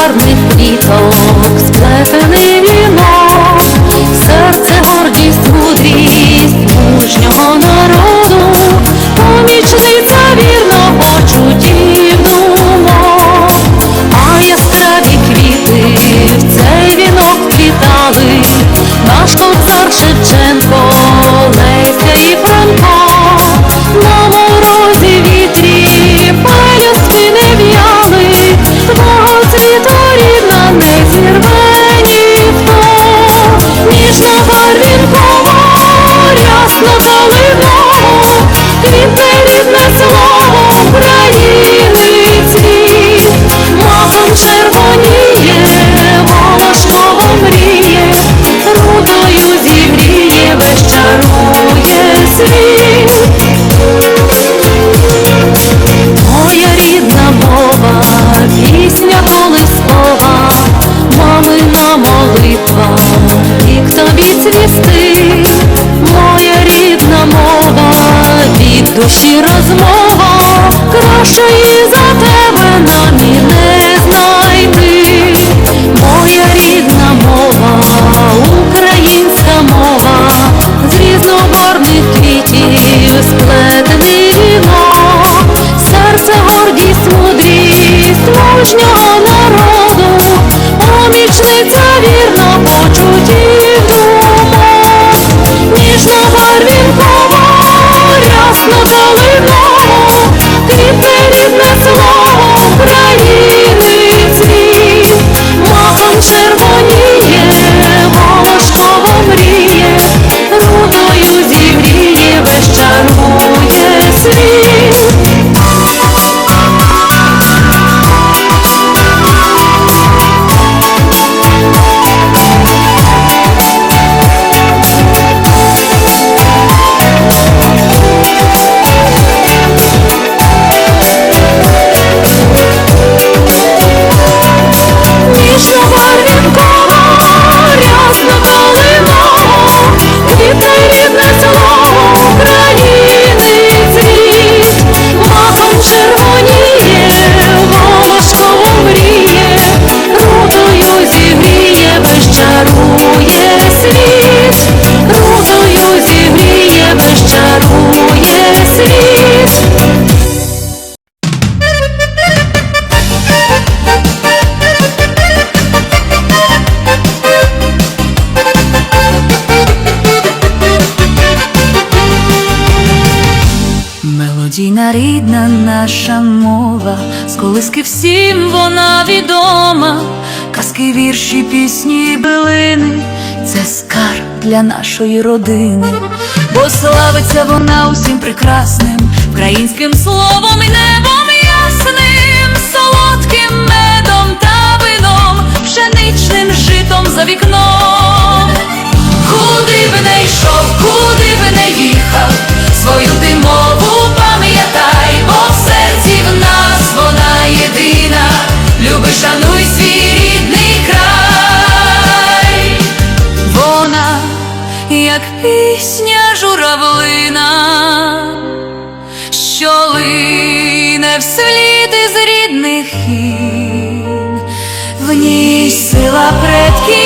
czarnych plitą sklepy myli. show you світ. Мелодійна рідна наша мова, з колиски всім вона відома, казки, вірші, пісні, билини, це скарб для нашої родини бо славиться вона усім прекрасним, українським словом і небом ясним, солодким. що лине вслід із рідних хін, в ній сила предків.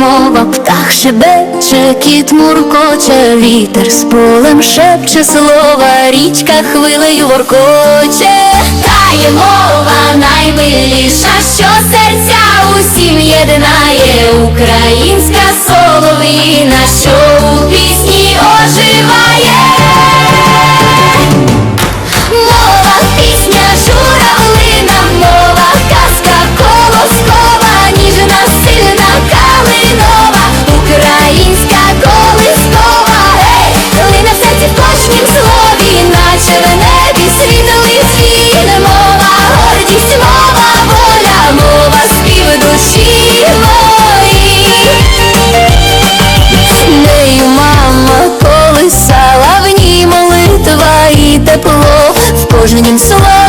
мова, птах шебече, кіт муркоче, вітер з полем шепче слова, річка хвилею воркоче, та Тає мова наймиліша, що серця усім єдинає, українська солов'їна що сложным словом